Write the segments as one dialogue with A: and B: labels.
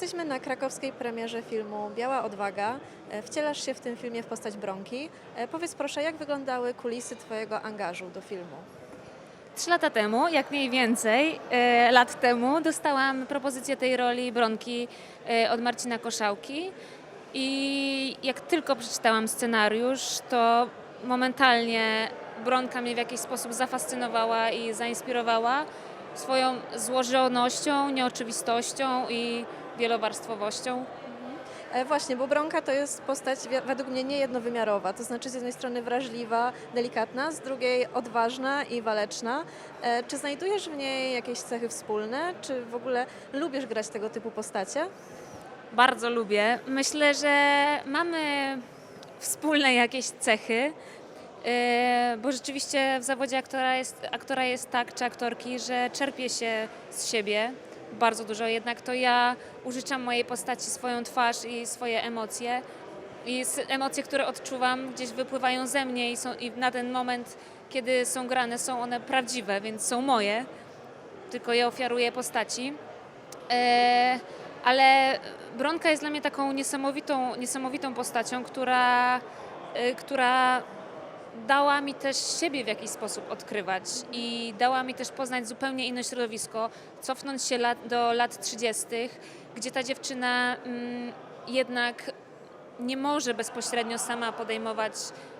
A: Jesteśmy na krakowskiej premierze filmu Biała Odwaga. E, Wcielasz się w tym filmie w postać Bronki. E, Powiedz proszę, jak wyglądały kulisy Twojego angażu do filmu?
B: Trzy lata temu, jak mniej więcej, e, lat temu, dostałam propozycję tej roli Bronki od Marcina Koszałki. I jak tylko przeczytałam scenariusz, to momentalnie Bronka mnie w jakiś sposób zafascynowała i zainspirowała swoją złożonością, nieoczywistością i wielowarstwowością.
A: E, Właśnie, bo Bronka to jest postać według mnie niejednowymiarowa, to znaczy z jednej strony wrażliwa, delikatna, z drugiej odważna i waleczna. E, Czy znajdujesz w niej jakieś cechy wspólne? Czy w ogóle lubisz grać tego typu postacie?
B: Bardzo lubię. Myślę, że mamy wspólne jakieś cechy, yy, bo rzeczywiście w zawodzie aktora jest, aktora jest tak, czy aktorki, że czerpie się z siebie bardzo dużo. Jednak to ja użyczam mojej postaci swoją twarz i swoje emocje. I emocje, które odczuwam, gdzieś wypływają ze mnie i, są, i na ten moment, kiedy są grane, są one prawdziwe, więc są moje. Tylko je ofiaruję postaci. E, ale Bronka jest dla mnie taką niesamowitą, niesamowitą postacią, która, e, która dała mi też siebie w jakiś sposób odkrywać i dała mi też poznać zupełnie inne środowisko, cofnąć się lat, do lat 30., gdzie ta dziewczyna mm, jednak nie może bezpośrednio sama podejmować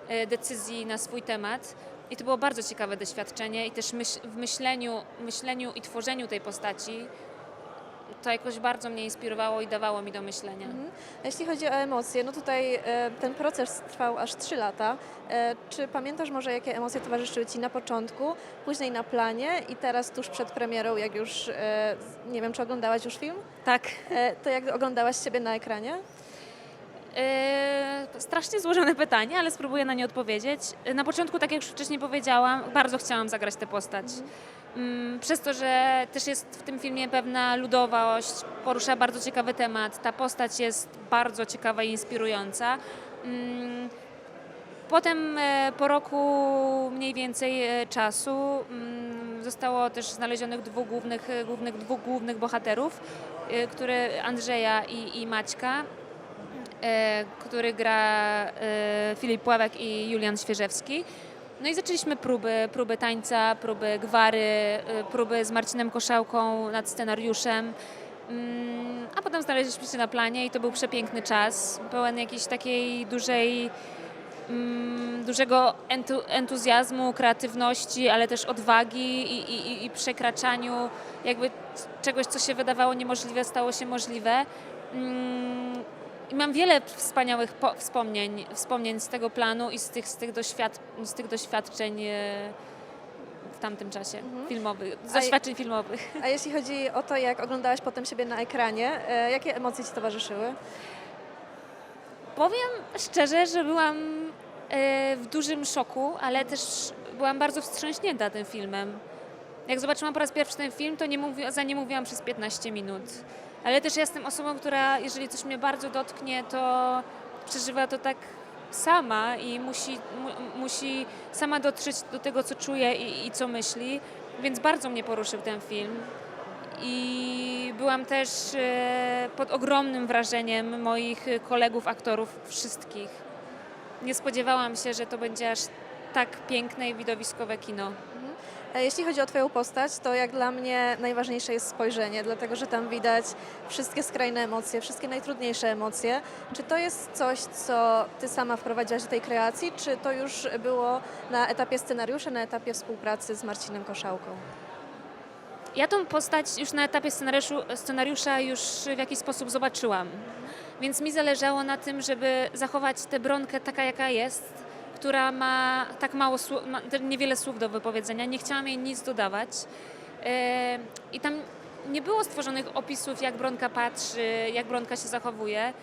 B: e, decyzji na swój temat. I to było bardzo ciekawe doświadczenie i też myśl, w myśleniu, myśleniu i tworzeniu tej postaci to jakoś bardzo mnie inspirowało i dawało mi do myślenia.
A: Mhm. A Jeśli chodzi o emocje, no tutaj e, ten proces trwał aż 3 lata. E, Czy pamiętasz może, jakie emocje towarzyszyły Ci na początku, później na planie i teraz tuż przed premierą, jak już, e, z- nie wiem, czy oglądałaś już film?
B: Tak.
A: E, To jak oglądałaś siebie na ekranie?
B: E, strasznie złożone pytanie, ale spróbuję na nie odpowiedzieć. E, Na początku, tak jak już wcześniej powiedziałam, bardzo chciałam zagrać tę postać. Mm, Przez to, że też jest w tym filmie pewna ludowość, porusza bardzo ciekawy temat. Ta postać jest bardzo ciekawa i inspirująca. Mm, Potem e, po roku mniej więcej e, czasu mm, zostało też znalezionych dwóch głównych, e, głównych, dwóch głównych bohaterów, które Andrzeja i, i Maćka, który gra Filip Pławek i Julian Świeżewski. No i zaczęliśmy próby, próby tańca, próby gwary, e, próby z Marcinem Koszałką nad scenariuszem. Mm, A potem znaleźliśmy się na planie i to był przepiękny czas, pełen jakiejś takiej dużej mm, dużego entu, entuzjazmu, kreatywności, ale też odwagi i, i, i przekraczaniu jakby czegoś, co się wydawało niemożliwe, stało się możliwe. I mam wiele wspaniałych po, wspomnień, wspomnień z tego planu i z tych, z tych, doświad, z tych doświadczeń e, w tamtym czasie filmowych,
A: A je-
B: doświadczeń filmowych.
A: A jeśli chodzi o to, jak oglądałaś potem siebie na ekranie, e, jakie emocje Ci towarzyszyły?
B: Powiem szczerze, że byłam e, w dużym szoku, ale też byłam bardzo wstrząśnięta tym filmem. Jak zobaczyłam po raz pierwszy ten film, to nie mówi, za nie mówiłam przez 15 minut. Ale też jestem osobą, która jeżeli coś mnie bardzo dotknie, to przeżywa to tak sama i musi, mu, musi sama dotrzeć do tego, co czuje i, i co myśli. Więc bardzo mnie poruszył ten film. I byłam też e, pod ogromnym wrażeniem moich kolegów, aktorów, wszystkich. Nie spodziewałam się, że to będzie aż tak piękne i widowiskowe kino.
A: Jeśli chodzi o Twoją postać, to jak dla mnie najważniejsze jest spojrzenie, dlatego że tam widać wszystkie skrajne emocje, wszystkie najtrudniejsze emocje. Czy to jest coś, co Ty sama wprowadziłaś do tej kreacji, czy to już było na etapie scenariusza, na etapie współpracy z Marcinem Koszałką?
B: Ja tą postać już na etapie scenariusza już w jakiś sposób zobaczyłam. Więc mi zależało na tym, żeby zachować tę bronkę taka, jaka jest, która ma tak mało niewiele słów do wypowiedzenia. Nie chciałam jej nic dodawać. E, I tam nie było stworzonych opisów, jak bronka patrzy, jak bronka się zachowuje.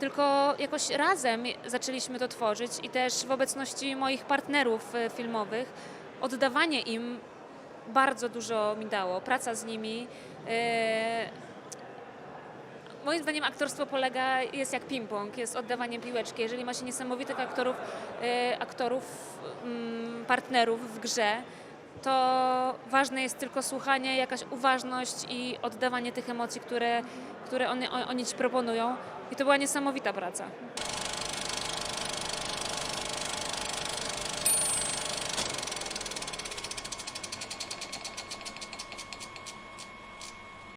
B: Tylko jakoś razem zaczęliśmy to tworzyć i też w obecności moich partnerów e, filmowych oddawanie im bardzo dużo mi dało. Praca z nimi. Moim zdaniem aktorstwo polega, jest jak ping-pong, jest oddawanie piłeczki. Jeżeli ma się niesamowitych aktorów, e, aktorów mm, partnerów w grze, to ważne jest tylko słuchanie, jakaś uważność i oddawanie tych emocji, które, które one, oni ci proponują. I to była niesamowita praca.